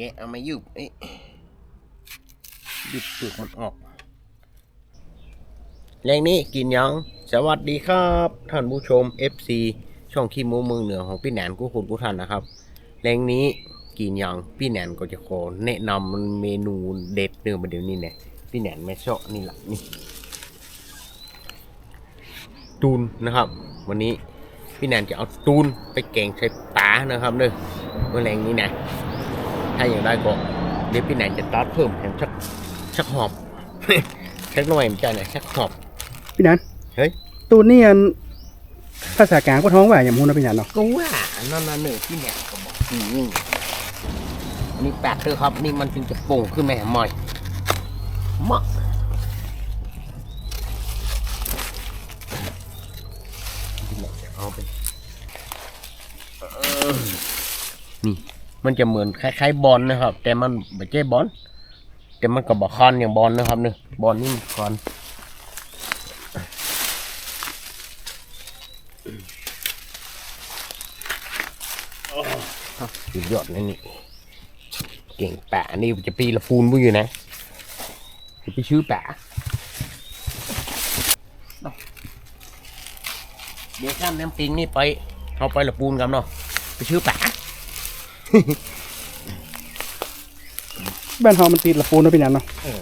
แกะเอามายุบเอ๊ะยุบเปลือกมันออกแรงนี้กินยัง สวัสดีครับ ท่านผู้ชม FC ช่องขี้มูเมืองเหนือของพี่แหนนกูคุณกูทันนะครับแรงนี้กินยังพี่แหนนก็จะขอแนะนำเมนูเด็ดเนื้อมาเดี๋ยวนี้เนี่ยพี่แหนนไม่ชอบนี่แหละนี่ตูนนะครับ วันนี้พี่แหนนจะเอาตูนไปแกงใส่ปลานะครับเนอะเมื่อแรงนี้นะ ถ้าอย่างได้ก็เดี๋ยวพี่แหนนจะตัดเพิ่มแถมชักชักหอบชักหน่อยมันจะเนี่ยชักหอบ พี่นันเฮ้ย ตูนนี่อันภาษากลางก็ท้องว่าอย่างมูนะพี่นันเนาะก็ว่านั่นน่ะเนอะพี่แหนนก็บอกอืมอันนี้แปดเถอะครับนี่มันจึงจะโป่งขึ้นมาใหม่มะพี่แหนนจะเอาไปเออนี่ มันจะเหมือนคล้ายๆบอลนะครับ แต่มันไม่ใช่บอลแต่มันก็บอกคอนอย่างบอลนะครับเนี่ยบอลนี่มันคอนสุดยอดเลยนี่ เก่งป่านี่จะปีละปูนผู้อยู่นะจะไปชื่อป่าเดี๋ยวข้ามน้ำปิงนี่ไปเอาไปละปูนกันเนาะไปชื่อป่า บ้านเฮามันติดละปูนนะพี่นันเนาะเออ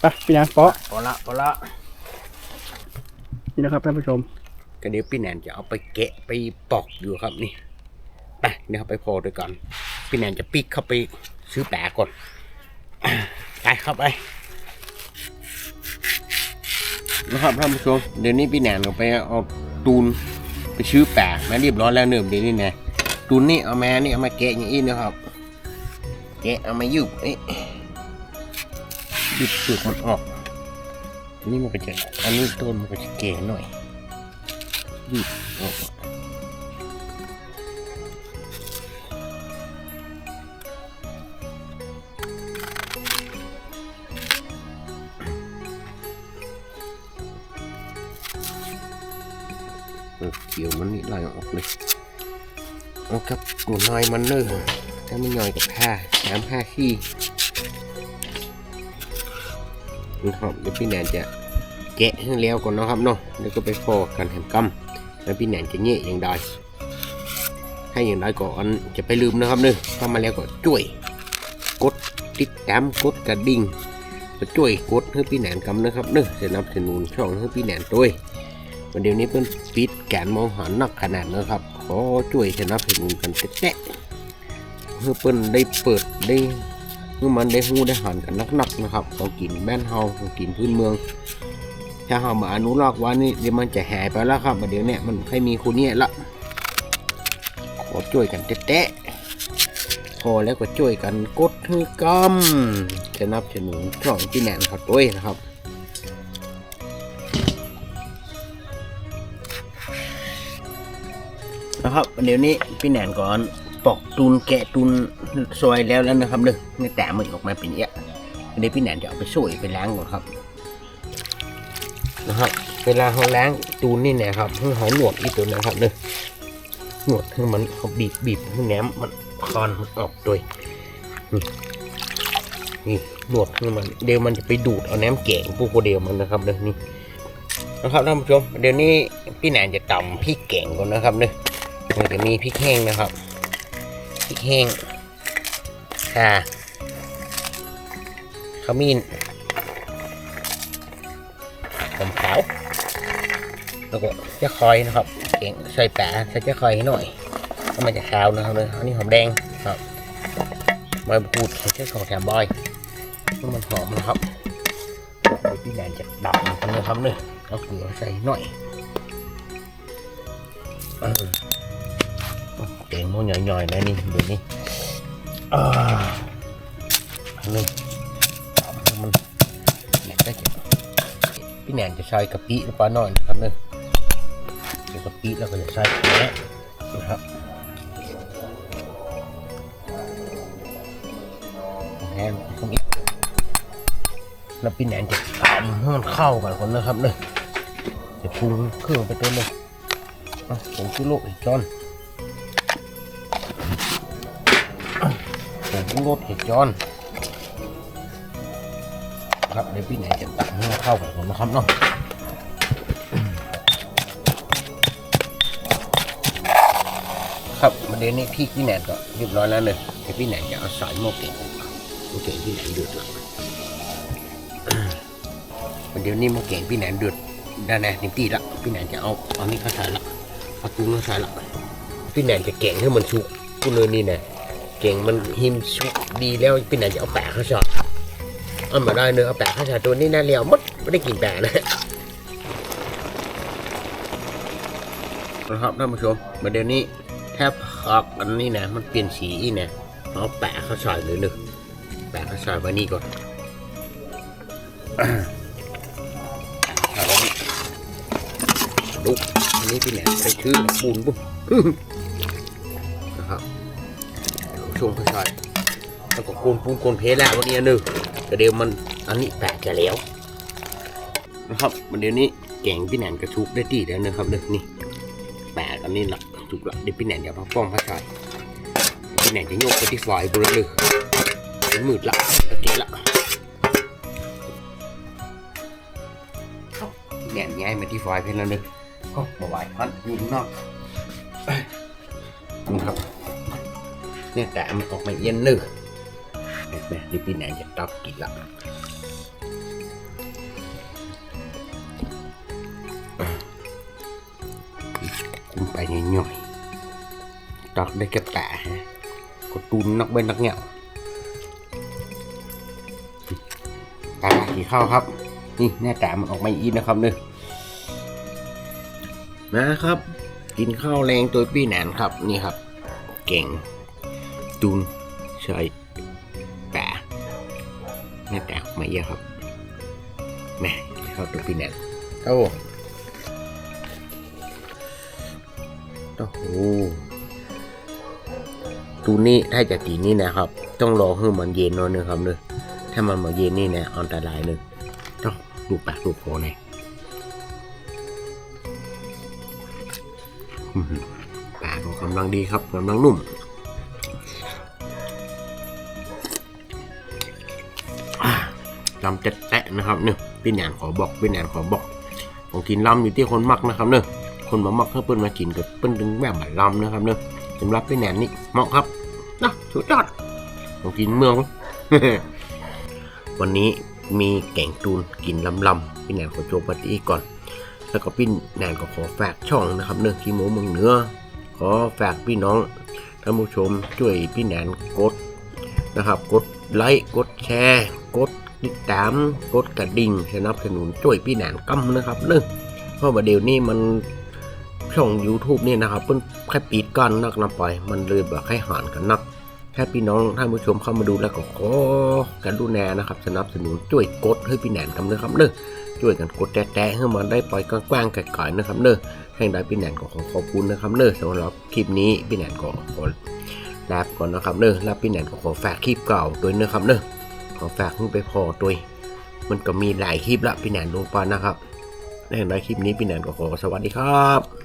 ไปพี่นันเปาะพอละพอละนี่นะครับท่านผู้ชม ก็เดี๋ยวพี่แนนจะเอาไปแกะไปปอกอยู่ครับนี่ไปเดี๋ยวเอาไปพอด้วยกันพี่แนนจะปิกเข้าไปซื้อแปะก่อนไปเข้าไปนะครับท่านผู้ชมเดี๋ยวนี้พี่แนนก็ไปเอาตูนไปซื้อแปะมาเรียบร้อยแล้วเนิ่มเดี๋ยวนี้นะ ตูนนี่เอามานี่เอามาแกะอย่างนี้นะครับแกะเอามายุบเอ๊ะยุบเปลือกมันออกนี่มันก็จะอันนี้ต้นมันก็จะแก่หน่อยยืดออกเออเขียวมันนี่ไหลออกเลย เอากับกูน้อยมันเนอะถ้าไม่ย่อยกับผ้าน้ำผ้าขี้นะครับเดี๋ยวพี่แนนจะแกะให้แล้วก่อนนะครับเนาะแล้วก็ไปฟอกกันแหมกำแล้วพี่แนนจะเงี้ยอย่างใดให้อย่างใดก่อนจะไปลืมนะครับเนอะเข้ามาแล้วก็ช่วย กดติดตามกดกระดิ่งก็ช่วยกดให้พี่แหนนกำนะครับเนอะนับสนุนช่องให้พี่แหนนด้วย เดี๋ยวนี้เพิ่นปิดการมองหานักขนาดนะครับขอช่วยสนับสนุนกันแตะเพื่อเพิ่นได้เปิดได้เมื่อมันได้หูได้หันกันนักๆนะครับของกินแม่นเฮาของกินพื้นเมือง ถ้าเรามาอนุรักษ์ไว้นี่เดี๋ยวมันจะหายไปแล้วครับเดี๋ยวเนี้มันใครมีคนเนี้ยละขอช่วยกันแตะพอแล้วก็ช่วยกันกดฮือกำจะนับสนุนช่องที่แหนนครับด้วยนะครับ นะครับเดี๋ยวนี้พี่แหนนก่อนปอกตุนแกะตุนซอยแล้วแล้วนะครับเด้อในแต่มันออกมาเป็นอย่างเงี้ยเดี๋ยวพี่แหนนจะเอาไปช่วยไปล้างก่อนครับ นะครับ เวลาเขาล้างตูนนี่นี่ยครับเพื่อเขาหนวดอีตัวนะครับเนอะหนวดให้มันเขาบีบบีบให้แหนมมันคอนมันออกด้วยนี่หนวดให้มันเดี๋ยวมันจะไปดูดเอาแหนมแกงพวกเดียวมันนะครับเนอะนี่นะครับท่านผู้ชมเดี๋ยวนี้พี่แหนนจะตำพริกแกงก่อนนะครับเนอะ มันจะมีพริกแห้งนะครับพริกแห้งข่าขมิ้นผมขาวแล้วก็จะคอยนะครับเก่งใส่แปะใส่จะคอยให้หน่อยก็มันจะขาวนะครับเลยอันนี้หอมแดงครับใบมะกรูดใส่เชือกของแถมบอยมันหอมนะครับพี่แดนจะดับมันนะครับเลยเอาเกลือใส่หน่อย เออเก่งโม่หน่อยๆนะนี่เดี๋ยวนี้อ่าอันนี้มันแหลกได้เก็บพี่แหนนจะใส่กะปิลงไปหน่อยนะครับเนอะใส่กะปิแล้วก็จะใส่แกะนะครับแห้งตรงนี้แล้วพี่แหนนจะตำให้มันเข้ากันคนนะครับเนอะจะปรุงเครื่องไปตัวเลยเอาผงชูรสอีกช้อน ปรุงรสเห็ดจอนครับเดี๋ยวพี่ไหนจะตักให้เข้าไปก่อนะครับเนาะครับประเด็นนี้พี่พี่แหนนก็เรียบร้อยแล้วเลยเดี๋ยวพี่แหนนจะเอาสายหม้อเก่งหม้อเก่งพี่แหนนเดือดละประเดี๋ยวนี้หม้อเก่งพี่แหนนเดือดได้แน่นิตีละพี่แหนนจะเอาเอานี่เข้าใส่ละเอาตุ้งเข้าใส่ละพี่แหนนจะแกงให้มันสุกกูเลยนี่แนะ แกงมันหิมสุกดีแล้วพี่แหนจะเอาแปะเข้าใส่เอามาได้เนื้อเอาแปะข้าวสารตัวนี้น่าเลี้ยวมดไม่ได้กินแปะนะนะครับท่านผู้ชมมาเดี๋ยวนี้แทบผักอันนี้นะ มันเปลี่ยนสีอีนะเอาแปะข้าวสารเลยหนึ่งแปะข้าวสารไว้นี่ก่อนเอาไว้นี่ดูอันนี้พี่แหนไปชื่อปูนปุ๊บนะครับ ช่วงข้าวสารแล้วก็โกนปูนโกนเพชรแล้ววันนี้อันหนึ่งแต่เดี๋ยวมันอันนี้แปะจะแล้วนะครับวันเดี๋ยวนี้แกงพี่แหนนกระชุกได้ที่แล้วนะครับเด้อนี่แปะอันนี้ละถูกละเดี๋ยวพี่แหนนเดี๋ยวพักป้องพักชายพี่แหนนจะโยกไปที่ไฟบนเลยเป็นมืดละโอเคละพี่แหนนย้ายมาที่ไฟเพื่อนแล้วเด้อก็มาไหวพันอยู่ข้างนอกนี่ครับ เนี่ยแต่มันออกมาเย็นนื้อแม่ที่พี่แนนจะตักกินละกินไปย่อยๆตักได้แค่แปะฮะก็ตุนนักเบ้นนักเงี้ยตาขี่ข้าวครับ นี่แน่แต่มันออกมาอีกนะครับเนอนะครับ กินข้าวแรงตัวพี่แหนนครับ นี่ครับ เก่ง ตุนใช่แปะแม่แตกมาเยอะครับแม่เข้าตัวพี่แนนโอ้โอ้โหตูนี้ถ้าจะตีนี่นะครับ ต้องรอให้มันเย็นหน่อยนึงครับเนอะถ้ามันมาเย็นนี่นะอันตรายเลยต้องดูปากดูคอเลยอื้อหือปากก็กำลังดีครับกำลังนุ่ม ลำจะแตะนะครับเนอะพี่แหนนขอบอกพี่แหนนขอบอกของกินลำอยู่ที่คนมักนะครับเนอะคนมามักเพื่อเปิ้นมากินกับเปิ้นดึงแบบบัดลำนะครับเนอะสำหรับพี่แหนนนี่เหมาะครับนะสุดยอดของกินเมืองวันนี้มีแกงตูนกินลำลำพี่แหนนขอโจปฏิก่อน แล้วก็พี่แหนนก็ขอฝากช่องนะครับเนอะที่หมูเมืองเหนือขอฝากพี่น้องท่านผู้ชมช่วยพี่แหนนกดนะครับ กดไลค์ กดแชร์ กด ติดตามกดกระดิ่งสนับสนุนช่วยพี่แหนนกำนะครับเนอะเพราะว่าเดี๋ยวนี้มันช่อง YouTube เนี่ยนะครับเพิ่นแค่ปิดก้อนนักนำไปมันเลยแบบให้หานกันนักแค่พี่น้องท่านผู้ชมเข้ามาดูแล้วก็ขอกันดูแนนะครับสนับสนุนช่วยกดให้พี่แหนนกำนะครับเนอะช่วยกันกดแตะๆให้มันได้ปล่อยกว้างๆไกลๆนะครับเนอะแห่งใดพี่แหนนก็ขอขอบคุณนะครับเนอะสำหรับคลิปนี้พี่แหนนก็ขอลาไปก่อนนะครับเนอะแล้วพี่แหนนก็ขอฝากคลิปเก่าด้วยนะครับเนอะ ขอฝากขึ้นไปพอตัวมันก็มีหลายคลิปละพี่แหนนลงไปนะครับในเห็นไหมคลิปนี้พี่แหนนก็ขอสวัสดีครับ